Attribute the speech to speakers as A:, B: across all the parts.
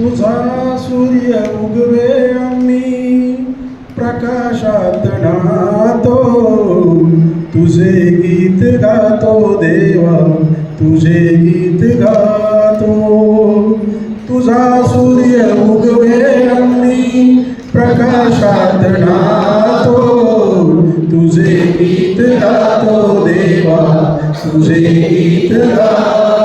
A: तुझा सूर्य उगवे आम्ही. प्रकाशात नातो तुझे गीत गातो देवा. तुझे गीत गातो. तुझा सूर्य उगवे आम्ही. प्रकाशात नातो तुझे गीत गातो देवा. तुझे गीत गातो.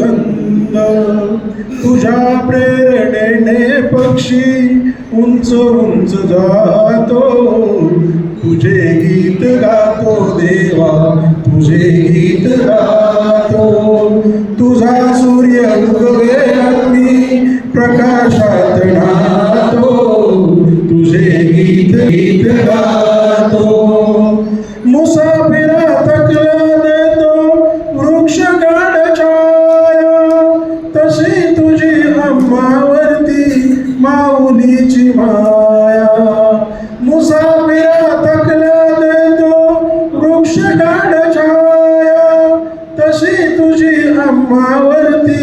A: सुगंध तुझ्या प्रेरणेने पक्षी उंच उंच जातो. तुझे गीत गातो देवा तुझे गीत गातो. तुझा सूर्य उगवे अग्नी प्रकाशात नातो. तुझे गीत गीत गातो. माऊलीची माया. मुसाफिरा थकला देतो वृक्ष गाड छाया तशी तुझी अम्मावरती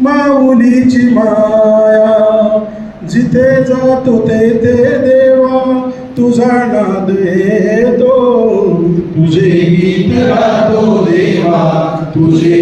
A: माऊलीची माया. जिथे जातो तेथे देवा तुझा नाद येतो तुझे गीत गातो देवा तुझे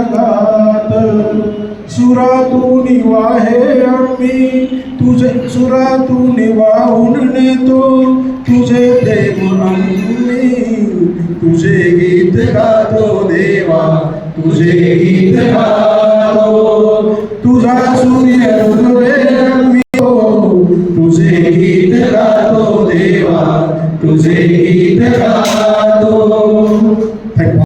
A: जगात. सुरातून वाहे आम्ही तुझे सुरातून वाहून नेतो. तुझे देव तुझे गीत गातो देवा. तुझे गीत गातो. तुझा सूर्य आम्ही तुझे गीत गातो देवा. तुझे गीत गातो.